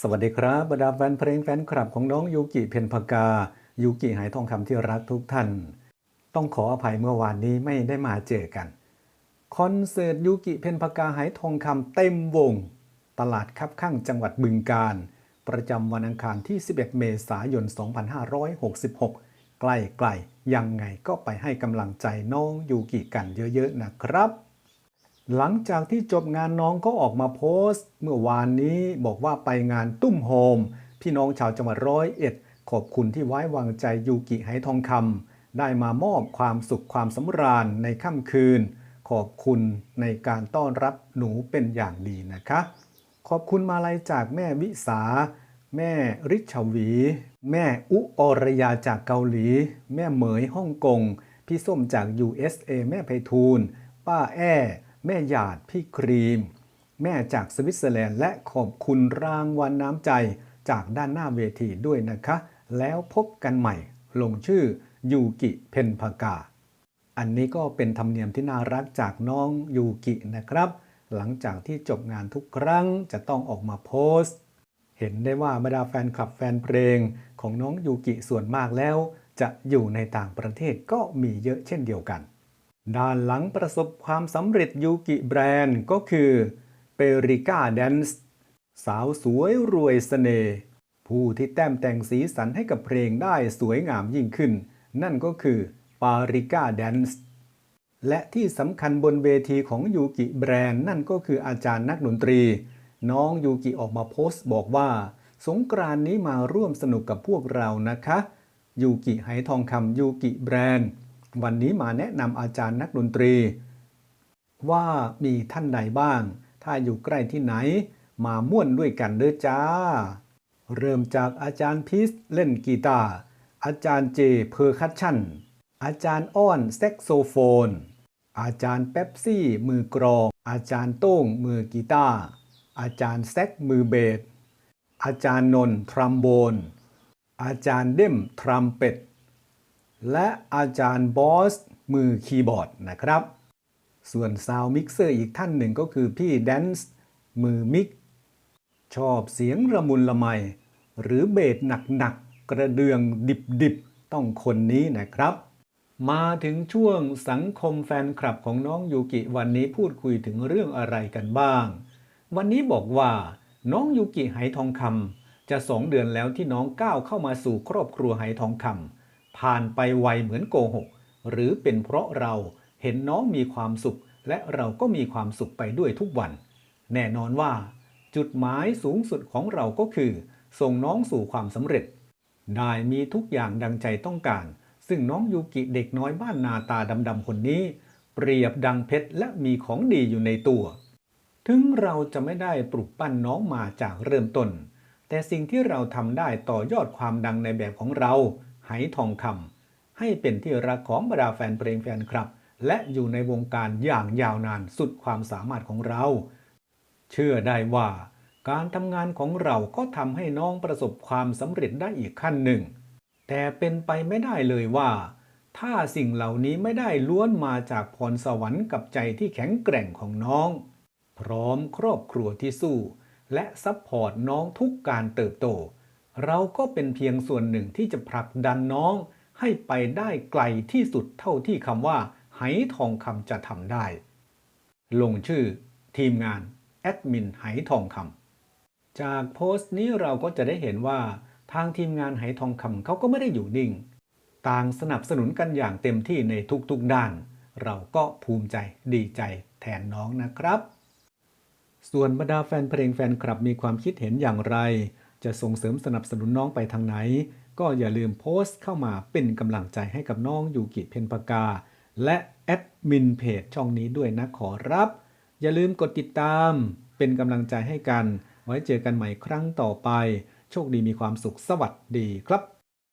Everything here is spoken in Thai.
สวัสดีครับบรรดาแฟนเพลงแฟนคลับของน้องยูกิเพนพกา ยูกิหายทองคำที่รักทุกท่าน ต้องขออภัยเมื่อวานนี้ไม่ได้มาเจอกัน คอนเสิร์ตยูกิเพนพกาหายทองคำเต็มวง ตลาดคับข้างจังหวัดบึงกาฬประจำวันอังคารที่ 11 เมษายน 2566 ใกล้ๆยังไงก็ไปให้กำลังใจน้องยูกิกันเยอะๆนะครับ หลังจากที่จบงานน้องก็ออกมาโพสต์ เมื่อวานนี้บอกว่าไปงานตุ้มโฮม พี่น้องชาวจังหวัดร้อยเอ็ด ขอบคุณที่ไว้วางใจยูกิไหทองคำได้มามอบความสุขความสำราญในค่ำคืน ขอบคุณในการต้อนรับหนูเป็นอย่างดีนะคะ ขอบคุณมาลัยจากแม่วิสา แม่ริชวี แม่อุอรยาจากเกาหลี แม่เหมยฮ่องกง พี่ส้มจาก USA แม่ไพฑูรย์ป้าแอ้ แม่หยาดพี่ครีม แม่จากสวิตเซอร์แลนด์และขอบคุณรางวัลน้ำใจจากด้านหน้าเวทีด้วยนะคะ แล้วพบกันใหม่ ลงชื่อยูกิเพนพากา อันนี้ก็เป็นธรรมเนียมที่น่ารักจากน้องยูกินะครับ หลังจากที่จบงานทุกครั้งจะต้องออกมาโพสต์ เห็นได้ว่าบรรดาแฟนคลับแฟนเพลงของน้องยูกิส่วนมากแล้ว จะอยู่ในต่างประเทศก็มีเยอะเช่นเดียวกัน ด้านหลังประสบความสำเร็จยูกิแบรนด์ก็คือเปริก้าแดนซ์สาวสวยรวยเสน่ห์ผู้ที่แต้มแต่งสีสันให้กับเพลงได้สวยงามยิ่งขึ้น นั่นก็คือปาริก้าแดนซ์และที่สำคัญบนเวทีของยูกิแบรนด์นั่นก็คืออาจารย์นักดนตรี น้องยูกิออกมาโพสต์บอกว่า สงกรานนี้มาร่วมสนุกกับพวกเรานะคะยูกิไหทองคำยูกิแบรนด์ วันนี้มาแนะนำอาจารย์นักดนตรี ว่ามีท่านใดบ้าง ถ้าอยู่ใกล้ที่ไหน มาม่วนด้วยกันเด้อจ้า เริ่มจากอาจารย์พีซเล่นกีตาร์อาจารย์เจเพอร์คัชชั่น อาจารย์อ้อนแซกโซโฟน อาจารย์เป๊ปซี่มือกรอง อาจารย์โต้งมือกีตาร์อาจารย์แซกมือเบสอาจารย์นนทรัมโบน อาจารย์เด้มทรัมเป็ต และอาจารย์บอสมือคีย์บอร์ดนะครับ ส่วนซาวมิกเซอร์อีกท่านหนึ่งก็คือพี่แดนซ์มือมิก ชอบเสียงระมุนละไม หรือเบสหนักๆกระเดืองดิบๆ ต้องคนนี้นะครับ มาถึงช่วงสังคมแฟนคลับของน้องยูกิวันนี้พูดคุยถึงเรื่องอะไรกันบ้าง วันนี้บอกว่า น้องยูกิไหทองคำจะสองเดือนแล้วที่น้องก้าวเข้ามาสู่ครอบครัวไหทองคำ ผ่านไปไวเหมือนโกหก หรือเป็นเพราะเราเห็นน้องมีความสุข และเราก็มีความสุขไปด้วยทุกวัน แน่นอนว่า จุดหมายสูงสุดของเราก็คือ ส่งน้องสู่ความสำเร็จ ได้มีทุกอย่างดังใจต้องการ ซึ่งน้องยูกิเด็กน้อยบ้านนาตาดำๆคนนี้ เปรียบดังเพชรและมีของดีอยู่ในตัว ถึงเราจะไม่ได้ปลุกปั้นน้องมาจากเริ่มต้น แต่สิ่งที่เราทำได้ต่อยอดความดังในแบบของเรา ไหทองคำให้เป็นที่รักของบรรดาแฟนเพลงแฟนคลับ และอยู่ในวงการอย่างยาวนานสุดความสามารถของเรา เชื่อได้ว่าการทำงานของเราก็ทำให้น้องประสบความสำเร็จได้อีกขั้นหนึ่ง แต่เป็นไปไม่ได้เลยว่า ถ้าสิ่งเหล่านี้ไม่ได้ล้วนมาจากพรสวรรค์กับใจที่แข็งแกร่งของน้อง พร้อมครอบครัวที่สู้ และซัพพอร์ตน้องทุกการเติบโต เราก็เป็นเพียงส่วนหนึ่งที่จะผลักดันน้อง ให้ไปได้ไกลที่สุดเท่าที่คำว่าไหทองคำจะทำได้ ลงชื่อ ทีมงานแอดมินไหทองคำจากโพสต์นี้เราก็จะได้เห็นว่า ทางทีมงานไหทองคำเขาก็ไม่ได้อยู่นิ่ง ต่างสนับสนุนกันอย่างเต็มที่ในทุกๆด้าน เราก็ภูมิใจดีใจแทนน้องนะครับ ส่วนบรรดาแฟนเพลงแฟนคลับมีความคิดเห็นอย่างไร จะส่งเสริมสนับสนุนน้องไปทางไหน ก็อย่าลืมโพสต์เข้ามาเป็นกำลังใจให้กับน้องยูกิเพนปากา และแอดมินเพจช่องนี้ด้วยนะขอรับ อย่าลืมกดติดตาม เป็นกำลังใจให้กัน ไว้เจอกันใหม่ครั้งต่อไป โชคดีมีความสุขสวัสดีครับ